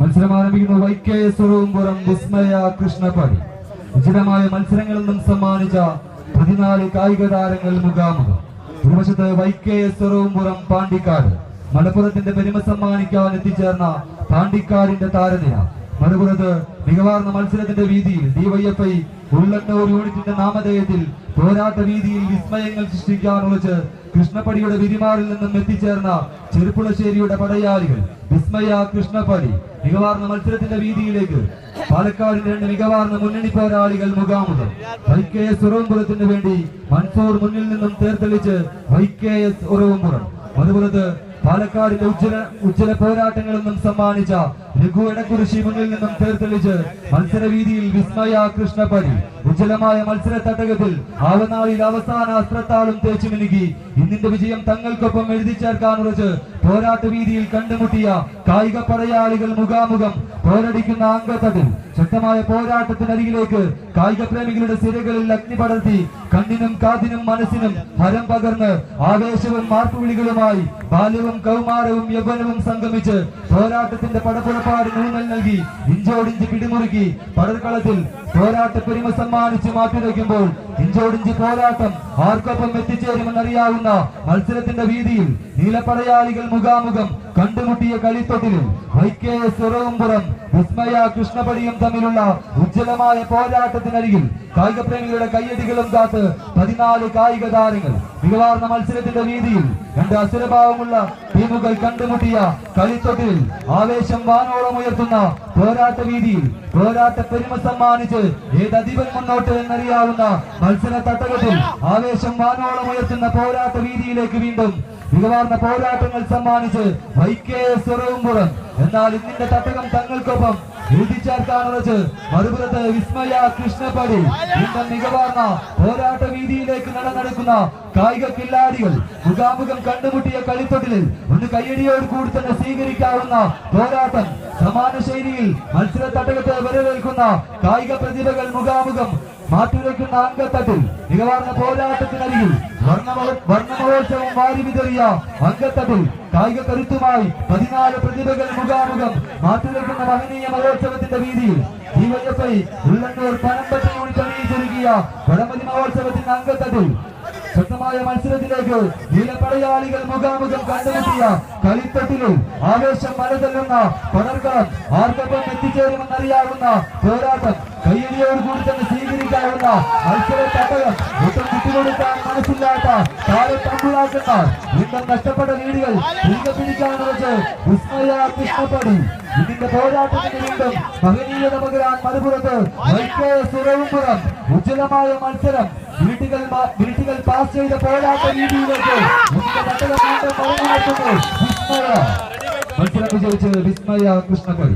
മത്സരം ആരംഭിക്കുന്നു Y K S Uravumpuram Vismaya Krishnapadi. ഉചിതമായ മത്സരങ്ങളിൽ സമ്മാനിച്ച പതിനാല് കായിക താരങ്ങൾ മുഖാമുഖം. ഒരു വശത്ത് Y K S Uravumpuram Pandikkad. മലപ്പുറത്തിന്റെ പെരുമ സമ്മാനിക്കാൻ എത്തിച്ചേർന്ന പാണ്ടിക്കാടിന്റെ താരനിര. മറുപുറത്ത് മികവാർന്ന മത്സരത്തിന്റെ വീതിയിൽ ഡിവൈഎഫ്ഐ ഉള്ളന്നൂർ യൂണിറ്റിന്റെ നാമധേയത്തിൽ പോരാട്ട വീതിയിൽ വിസ്മയങ്ങൾ സൃഷ്ടിക്കാൻ ഉറച്ച് കൃഷ്ണപ്പടിയുടെ വിരിമാറിൽ നിന്നും എത്തിച്ചേർന്ന ചെറുപ്പുളശ്ശേരിയുടെ പടയാളികൾ വിസ്മയ കൃഷ്ണപ്പടി മികവാർന്ന മത്സരത്തിന്റെ വീതിയിലേക്ക് പാലക്കാടിന്റെ രണ്ട് മികവാർന്ന മുന്നണി പോരാളികൾ മുഖാമുഖം വൈ കെ എസ് ഉറവംപുറത്തിന് വേണ്ടി മൻസൂർ മുന്നിൽ നിന്നും തേർത്തെളിച്ച് വൈ കെ എസ് ഉറവംപുറം മറുപുറത്ത് പാലക്കാടിന്റെ ഉജ്ജ്വല ഉജ്ജ്വല പോരാട്ടങ്ങളെന്നും സമ്മാനിച്ച രഘു എടക്കുറിശി മുന്നിൽ നിന്നും തേർത്തെളിച്ച് മത്സരവീതിയിൽ വിസ്മയ കൃഷ്ണപടി. ഉജ്ജ്വലമായ മത്സര തട്ടകത്തിൽ ആവനാളിൽ അവസാന അസ്ത്രത്താളും തേച്ചു മിനുകി. ഇന്നിന്റെ വിജയം തങ്ങൾക്കൊപ്പം എഴുതി ചേർക്കാൻ ഉറച്ച് പോരാട്ട വീതിയിൽ കണ്ടുമുട്ടിയ കായിക പടയാളികൾ മുഖാമുഖം പോരടിക്കുന്ന അംഗത്തതിൽ ശക്തമായ പോരാട്ടത്തിനരികിലേക്ക് കായിക പ്രേമികളുടെ സിരകളിൽ അഗ്നി പടർത്തി കണ്ണിനും കാതിനും മനസ്സിനും ഹരം പകർന്ന് ആവേശവും മാർപ്പുവിളികളുമായി ബാല്യവും കൗമാരവും യൗവനവും സംഗമിച്ച് പോരാട്ടത്തിന്റെ പടപ്പുറപ്പാട് ഊന്നൽ നൽകി ഇഞ്ചോടിഞ്ച് പിടിമുറുക്കി പടർക്കളത്തിൽ പോരാട്ട പെരുമ സമ്മാനിച്ച് മാറ്റിവെക്കുമ്പോൾ ഇഞ്ചോടിഞ്ച് പോരാട്ടം ആർക്കൊപ്പം എത്തിച്ചേരുമെന്നറിയാവുന്ന മത്സരത്തിന്റെ വീതിയിൽ നീലപ്പടയാളികൾ മുഖാമുഖം കണ്ടുമുട്ടിയ കളിത്തൊട്ടിലിൽ Y K S Uravumpuram Vismaya കൃഷ്ണപടിയും തമ്മിലുള്ള ഉജ്ജ്വലമായ പോരാട്ടത്തിനരികിൽ കായിക പ്രേമികളുടെ കയ്യടികളും കാത്ത് പതിനാല് കായിക താരങ്ങൾ. മികവാർന്ന മത്സരത്തിന്റെ വീതിയിൽ രണ്ട് അസുരഭാവമുള്ള ടീമുകൾ കണ്ടുമുട്ടിയ കളിത്തൊട്ടിൽ ആവേശം വാനോളം ഉയർത്തുന്ന പോരാട്ട വീതിയിൽ പോരാട്ട പെരുമ സമ്മാനിച്ച് ഏത് അധിപൻ മുന്നോട്ട് എന്നറിയാവുന്ന മത്സര തട്ടകത്തിൽ ആവേശം വാനോളം ഉയർത്തുന്ന പോരാട്ട വീതിയിലേക്ക് വീണ്ടും മികവാർന്ന പോരാട്ടങ്ങൾ സമ്മാനിച്ച് വൈക്കേ സ്വറവും പുറം എന്നാൽ ഇന്നിന്റെ തട്ടകം തങ്ങൾക്കൊപ്പം എഴുതി മറുപുറത്ത് വിസ്മയ കൃഷ്ണപ്പടി ഇന്ന് മികവാർന്ന പോരാട്ട വീതിയിലേക്ക് നടന്നെടുക്കുന്ന കായിക കില്ലാടികൾ മുഖാമുഖം കണ്ടുമുട്ടിയ കളിത്തൊട്ടിലിൽ ഒന്ന് കയ്യടിയോട് കൂടി തന്നെ സ്വീകരിക്കാവുന്ന പോരാട്ടം സമാന ശൈലിയിൽ മത്സര തട്ടകത്തെ വരവേൽക്കുന്ന കായിക പ്രതിഭകൾ മുഖാമുഖം മാറ്റിവെക്കുന്ന അംഗത്തട്ടിൽ മികവാർന്ന പോരാട്ടത്തിനരികിൽ വർണമഹോത്സവം വാരി വിതറിയ അംഗത്തതിൽ കായിക കരുത്തുമായി പതിനാല് പ്രതിഭകൾ മുഖാമുഖം മാറ്റി നിൽക്കുന്ന മഹനീയ മഹോത്സവത്തിന്റെ വീതിയിൽ ഡിവൈഎഫ്ഐ ഉള്ളന്നൂർ പനമ്പറ്റ യൂണിറ്റ് അണിയിച്ചൊരുക്കിയ വടമതി മഹോത്സവത്തിന്റെ അംഗത്തട്ടിൽ ശക്തമായ മത്സരത്തിലേക്ക് നീലപ്പടയാളികൾ മുഖാമുഖം കണ്ടുമുട്ടിയ കളിത്തട്ടിലും ആവേശം മലതല്ലുന്ന പടർക്കാൻ ആർക്കൊപ്പം എത്തിച്ചേരുമെന്നറിയാവുന്ന പോരാട്ടം കയ്യടിയോട് കൂടി തന്നെ സ്വീകരിക്കാവുന്ന മത്സര തട്ടകം ഒട്ടും വിട്ടുകൊടുക്കാൻ മനസ്സില്ലാത്ത താരം തമ്പുരാക്കന്മാർ വീണ്ടും നഷ്ടപ്പെട്ട വീടുകൾ തിരികെ പിടിക്കാൻ വെച്ച് വിസ്മയ കൃഷ്ണപ്പടി. ഇതിന്റെ പോരാട്ടത്തിന് വീണ്ടും മഹനീയത പകരാൻ സുരവുംപുറം ഉജ്ജ്വലമായ മത്സരം വീട്ടുകൾ വീട്ടുകൾ പാസ് ചെയ്ത പോരാട്ട രീതിയിലേക്ക് മത്സരം വിജയിച്ചത് വിസ്മയ കൃഷ്ണപ്പടി